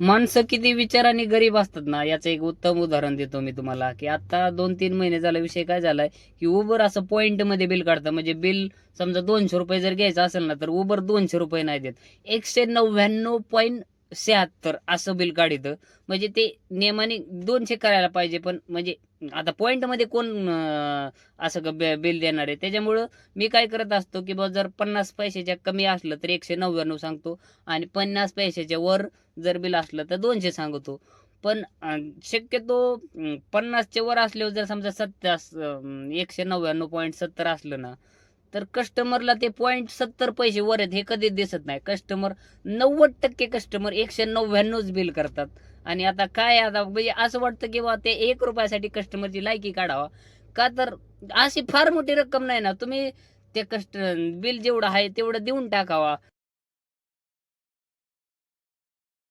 माणसं किती विचाराने गरीब असतात ना याचं एक उत्तम उदाहरण देतो मी तुम्हाला की आता दोन तीन महिने झाला विषय काय झालाय की उबर असं पॉइंटमध्ये बिल काढतं. म्हणजे बिल समजा दोनशे रुपये जर घ्यायचं असेल ना तर उबर दोनशे रुपये नाही देत. एकशे नव्याण्णव पॉईंट शहात्तर असं बिल काढितं म्हणजे ते नियमाने दोनशे करायला पाहिजे पण म्हणजे आता पॉईंटमध्ये कोण असं बिल देणार आहे? त्याच्यामुळं मी काय करत असतो की बा जर पन्नास पैशाच्या कमी असलं तर एकशे नव्याण्णव सांगतो आणि पन्नास पैशाच्या वर जर बिल असलं तर दोनशे सांगतो. पण शक्यतो पन्नासच्या वर असल्यावर जर समजा सत्तास एकशे नव्याण्णव पॉईंट सत्तर असलं ना तर कस्टमरला ते पॉईंट सत्तर पैसे वर आहेत हे कधीच दिसत नाही. कस्टमर नव्वद टक्के कस्टमर एकशे नव्याण्णवच बिल करतात. आणि आता काय आता? म्हणजे असं वाटतं की बा ते एक रुपयासाठी कस्टमरची लायकी काढावा. का तर अशी फार मोठी रक्कम नाही ना. तुम्ही ते कस्ट बिल जेवढं आहे तेवढं देऊन टाकावा.